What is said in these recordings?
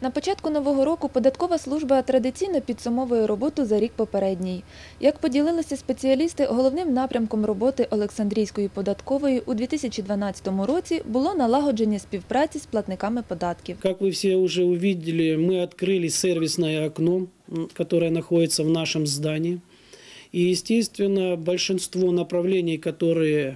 На початку нового року податкова служба традиційно підсумовує роботу за рік попередній. Як поділилися спеціалісти, головним напрямком роботи Олександрійської податкової у 2012 році було налагодження співпраці з платниками податків. Как вы все уже увидели, мы открыли сервисное окно, м, которое находится в нашем здании. И, естественно, большинство направлений, которые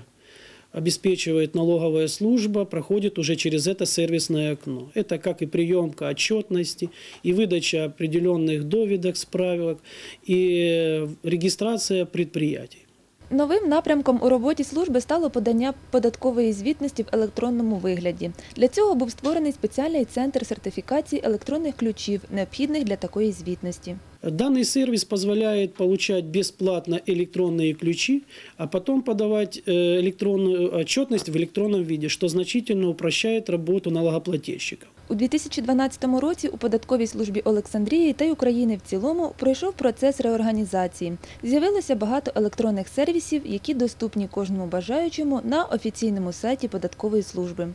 обеспечивает налоговая служба, проходит уже через это сервисное окно. Это как и приемка отчетности, и выдача определенных доведок, справок, и регистрация предприятий. Новим напрямком у роботі служби стало подання податкової звітності в електронному вигляді. Для цього був створений спеціальний центр сертифікації електронних ключів, необхідних для такої звітності. Данный сервис позволяет получать бесплатно электронные ключи, а потом подавать э, электронную отчетность в электронном виде, что значительно упрощает работу налогоплательщиков. У 2012 році у податковій службі Олександрії та й України в цілому пройшов процес реорганізації. З'явилося багато електронних сервісів, які доступні кожному бажаючому на офіційному сайті податкової служби.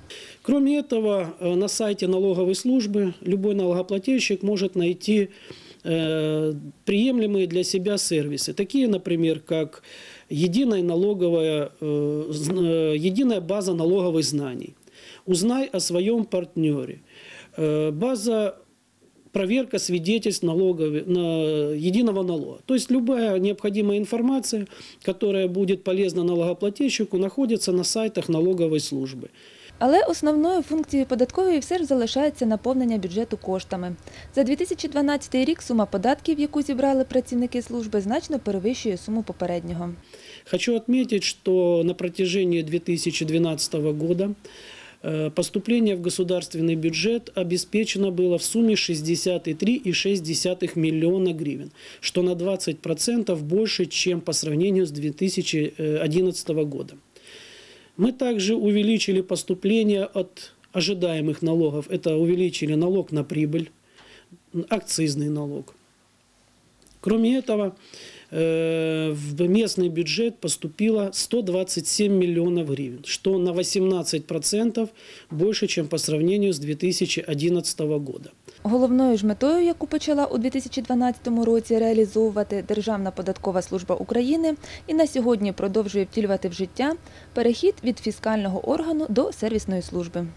Кроме этого, э, на сайте налоговой службы любой налогоплательщик может найти э, приемлемые для себя сервисы, такие, например, как единая налоговая, э, э, единая база налоговых знаний, узнай о своем партнере, э, база проверка свидетельств налогови- на единого налога. То есть любая необходимая информация, которая будет полезна налогоплательщику, находится на сайтах налоговой службы. Але основною функцією податкової все ж залишається наповнення бюджету коштами. За 2012 рік сума податків, яку зібрали працівники служби, значно перевищує суму попереднього. Хочу отметить, что на протяжении 2012 года э, поступление в государственный бюджет обеспечено было в сумме 63,6 миллиона гривен, что на 20% больше, чем по сравнению с 2011 года. Мы также увеличили поступление от ожидаемых налогов. Это увеличили налог на прибыль, акцизный налог. Кроме этого, в местный бюджет поступило 127 миллионов гривен, что на 18% больше, чем по сравнению с 2011 года. Головною ж метою, яку почала у 2012 році реалізовувати Державна податкова служба України і на сьогодні продовжує втілювати в життя перехід від фіскального органу до сервісної служби.